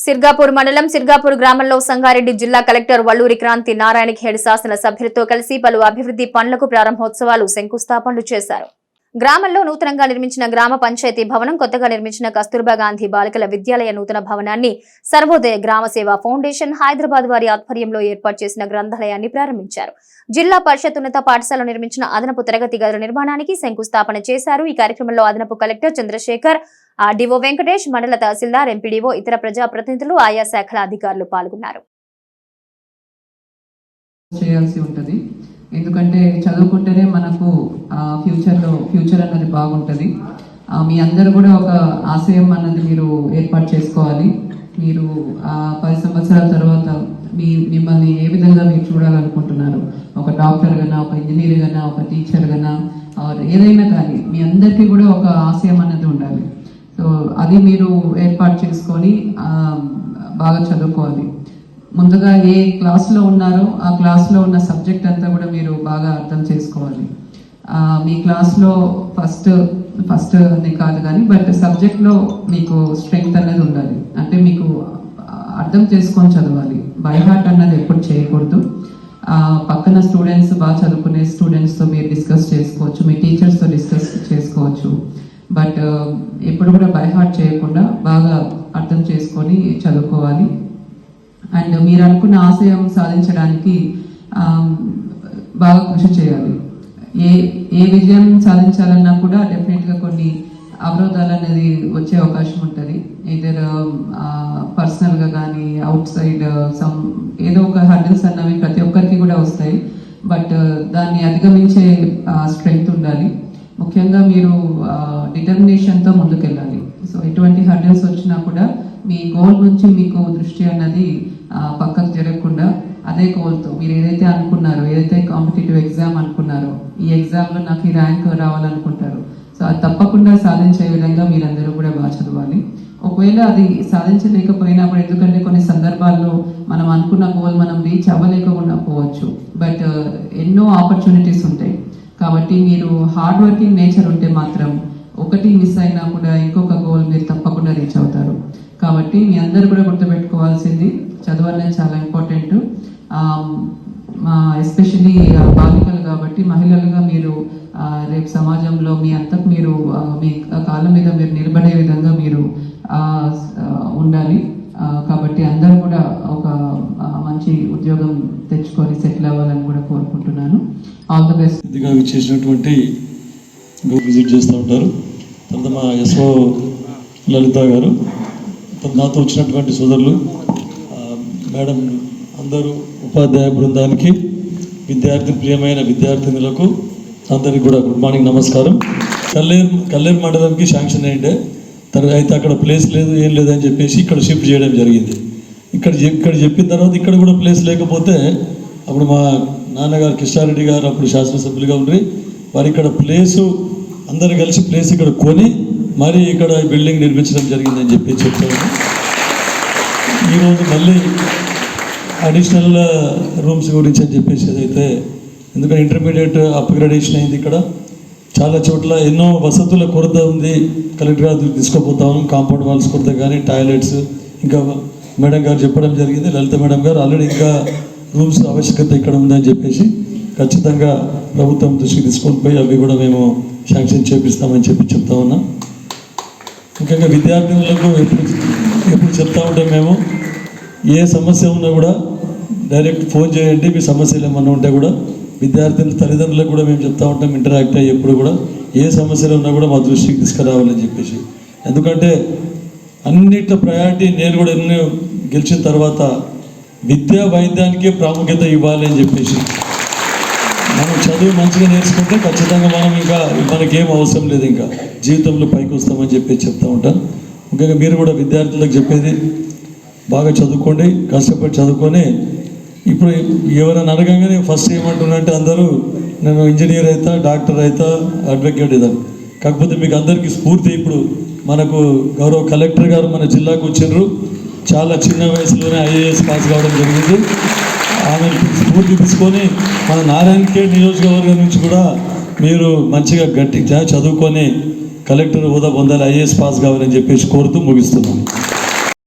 సిర్గాపూర్ మండలం సిర్గాపూర్ గ్రామంలో సంగారెడ్డి జిల్లా కలెక్టర్ వల్లూరి క్రాంతి నారాయణ ఖేడ్ శాసన సభ్యులతో కలిసి పలు అభివృద్ధి పనులకు ప్రారంభోత్సవాలు శంకుస్థాపనలు చేశారు. గ్రామంలో నూతనంగా నిర్మించిన గ్రామ పంచాయతీ భవనం కొత్తగా నిర్మించిన కస్తూర్బా గాంధీ బాలికల విద్యాలయ నూతన భవనాన్ని సర్వోదయ గ్రామ సేవా ఫౌండేషన్ హైదరాబాద్ వారి ఆధ్వర్యంలో ఏర్పాటు చేసిన గ్రంథాలయాన్ని ప్రారంభించారు. జిల్లా పరిషత్ ఉన్నత పాఠశాల నిర్మించిన అదనపు తరగతి గదుల నిర్మాణానికి శంకుస్థాపన చేశారు. ఈ కార్యక్రమంలో అదనపు కలెక్టర్ చంద్రశేఖర్ ఆర్డీఓ వెంకటేష్ మండల తహసీల్దార్ ఎంపీడీఓ ఇతర ప్రజాప్రతినిధులు ఆయా శాఖల అధికారులు పాల్గొన్నారు. చేయాల్సి ఉంటుంది. ఎందుకంటే చదువుకుంటేనే మనకు ఫ్యూచర్ ఫ్యూచర్ అన్నది బాగుంటుంది. మీ అందరూ కూడా ఒక ఆశయం అన్నది మీరు ఏర్పాటు చేసుకోవాలి. మీరు పది సంవత్సరాల తర్వాత మీ మిమ్మల్ని ఏ విధంగా మీరు చూడాలనుకుంటున్నారు? ఒక డాక్టర్ గానా ఒక ఇంజనీర్ గానా ఒక టీచర్ గానా ఏదైనా కానీ మీ అందరికీ కూడా ఒక ఆశయం అన్నది ఉండాలి. సో అది మీరు ఏర్పాటు చేసుకొని బాగా చదువుకోవాలి. ముందుగా ఏ క్లాస్లో ఉన్నారో ఆ క్లాస్లో ఉన్న సబ్జెక్ట్ అంతా కూడా మీరు బాగా అర్థం చేసుకోవాలి. మీ క్లాస్లో ఫస్ట్ ఫస్ట్ అనే కాదు కానీ బట్ సబ్జెక్ట్లో మీకు స్ట్రెంగ్త్ అనేది ఉండాలి. అంటే మీకు అర్థం చేసుకొని చదవాలి. బై హార్ట్ అన్నది ఎప్పుడు చేయకూడదు. పక్కన స్టూడెంట్స్ బాగా చదువుకునే స్టూడెంట్స్తో మీరు డిస్కస్ చేసుకోవచ్చు. మీ టీచర్స్తో డిస్కస్ చేసుకోవచ్చు. బట్ ఎప్పుడు కూడా బై హార్ట్ చేయకుండా బాగా అర్థం చేసుకొని చదువుకోవాలి. అండ్ మీరు అనుకున్న ఆశయం సాధించడానికి బాగా కృషి చేయాలి. ఏ ఏ విజయం సాధించాలన్నా కూడా డెఫినెట్గా కొన్ని అవరోధాలు అనేది వచ్చే అవకాశం ఉంటుంది. ఇదర్ పర్సనల్గా కానీ అవుట్ సైడ్ సమ్ ఏదో ఒక హర్డల్స్ అన్నవి ప్రతి ఒక్కరికి కూడా వస్తాయి. బట్ uh, దాన్ని అధిగమించే స్ట్రెంగ్త్ ఉండాలి. ముఖ్యంగా మీరు డిటర్మినేషన్తో ముందుకెళ్ళాలి. సో ఎటువంటి హర్డల్స్ వచ్చినా కూడా మీ గోల్ నుంచి మీకు దృష్టి అన్నది అదే గోల్తో మీరు ఏదైతే అనుకున్నారో ఏదైతే కాంపిటేటివ్ ఎగ్జామ్ అనుకున్నారో ఈ ఎగ్జామ్లో నాకు ఈ ర్యాంక్ రావాలనుకుంటారు. సో అది తప్పకుండా సాధించే విధంగా మీరందరూ కూడా బాగా చదవాలి. ఒకవేళ అది సాధించలేకపోయినా కూడా ఎందుకంటే కొన్ని సందర్భాల్లో మనం అనుకున్న గోల్ మనం రీచ్ అవ్వలేకుండా పోవచ్చు. బట్ uh, ఎన్నో ఆపర్చునిటీస్ ఉంటాయి. కాబట్టి మీరు హార్డ్ వర్కింగ్ నేచర్ ఉంటే మాత్రం ఒకటి మిస్ అయినా కూడా ఇంకొక గోల్ మీరు తప్పకుండా రీచ్ అవుతారు. కాబట్టి మీ అందరు కూడా గుర్తుపెట్టుకోవాల్సింది చదవడం చాలా ఇంపార్టెంట్ Um, ఎస్పెషలీ uh, బాలికలు కాబట్టి మహిళలుగా మీరు uh, రేపు సమాజంలో మీ అంతకు మీరు ఆ, మీ కాళ్ళ మీద మీరు నిలబడే విధంగా మీరు ఉండాలి. కాబట్టి అందరూ కూడా ఒక మంచి ఉద్యోగం తెచ్చుకొని సెటిల్ అవ్వాలని కూడా కోరుకుంటున్నాను. ఆల్ ద బెస్ట్ అతిథిగా విజిట్ చేస్తూ ఉంటారు. తర్వాత మా ఎస్ఓ లలిత గారు నాతో వచ్చినటువంటి సోదరులు మేడం అందరూ ఉపాధ్యాయ బృందానికి విద్యార్థి ప్రియమైన విద్యార్థినులకు అందరికీ కూడా గుడ్ మార్నింగ్ నమస్కారం. కల్లేరు కల్లేరు మండలంకి శాంక్షన్ అయ్యిండే తర్వాత అయితే అక్కడ ప్లేస్ లేదు ఏం లేదని చెప్పేసి ఇక్కడ షిఫ్ట్ చేయడం జరిగింది. ఇక్కడ ఇక్కడ చెప్పిన తర్వాత ఇక్కడ కూడా ప్లేస్ లేకపోతే అప్పుడు మా నాన్నగారు కిష్టారెడ్డి గారు అప్పుడు శాసనసభ్యులుగా ఉండి వారు ఇక్కడ ప్లేసు అందరు కలిసి ప్లేస్ ఇక్కడ కొని మరి ఇక్కడ బిల్డింగ్ నిర్మించడం జరిగిందని చెప్పి చెప్పారు. ఈరోజు మళ్ళీ అడిషనల్ రూమ్స్ uh, గురించి అని చెప్పేసి ఏదైతే ఎందుకంటే ఇంటర్మీడియట్ అప్గ్రేడేషన్ uh, అయింది ఇక్కడ. చాలా చోట్ల ఎన్నో వసతుల కొరత ఉంది. కలెక్టర్ గారు తీసుకుపోతాం కాంపౌండ్ వాల్స్ కొరత కానీ టాయిలెట్స్ ఇంకా మేడం గారు చెప్పడం జరిగింది. లలిత మేడం గారు ఆల్రెడీ ఇంకా రూమ్స్ ఆవశ్యకత ఇక్కడ ఉందని చెప్పేసి ఖచ్చితంగా ప్రభుత్వం దృష్టికి తీసుకొని పోయి అవి కూడా మేము శాంక్షన్ చేపిస్తామని చెప్పి చెప్తా ఉన్నాం. ముఖ్యంగా విద్యార్థినులకు ఎప్పుడు ఎప్పుడు చెప్తా ఉంటాం మేము ఏ సమస్య ఉన్నా కూడా డైరెక్ట్ ఫోన్ చేయండి మీ సమస్యలు ఏమన్నా ఉంటే కూడా విద్యార్థుల తల్లిదండ్రులకు కూడా మేము చెప్తా ఉంటాం ఇంటరాక్ట్ అయ్యి ఎప్పుడు కూడా ఏ సమస్యలు ఉన్నా కూడా మా దృష్టికి తీసుకురావాలని చెప్పేసి. ఎందుకంటే అన్నిట్ల ప్రయారిటీ నేను కూడా ఎన్నో గెలిచిన తర్వాత విద్యా వైద్యానికే ప్రాముఖ్యత ఇవ్వాలి అని చెప్పేసి. మనం చదువు మంచిగా నేర్చుకుంటే ఖచ్చితంగా మనం ఇంకా మనకేం అవసరం లేదు ఇంకా. జీవితంలో పైకి వస్తామని చెప్పేసి చెప్తా ఉంటాను ముఖ్యంగా మీరు కూడా విద్యార్థులకు చెప్పేది బాగా చదువుకోండి కష్టపడి చదువుకొని ఇప్పుడు ఎవరైనా అడగంగానే ఫస్ట్ ఏమంటున్నారంటే అందరూ నేను ఇంజనీర్ అవుతా డాక్టర్ అవుతా అడ్వకేట్ అవుతాను కాకపోతే మీకు అందరికీ స్ఫూర్తి ఇప్పుడు మనకు గౌరవ కలెక్టర్ గారు మన జిల్లాకు వచ్చిండ్రు. చాలా చిన్న వయసులోనే ఐఏఎస్ పాస్ కావడం జరిగింది. ఆమె స్ఫూర్తి తీసుకొని మన నారాయణఖేడ్ నియోజకవర్గం నుంచి కూడా మీరు మంచిగా గట్టి చదువుకొని కలెక్టర్ హోదా పొందాలి ఐఏఎస్ పాస్ కావాలని చెప్పేసి కోరుతూ ముగిస్తున్నాను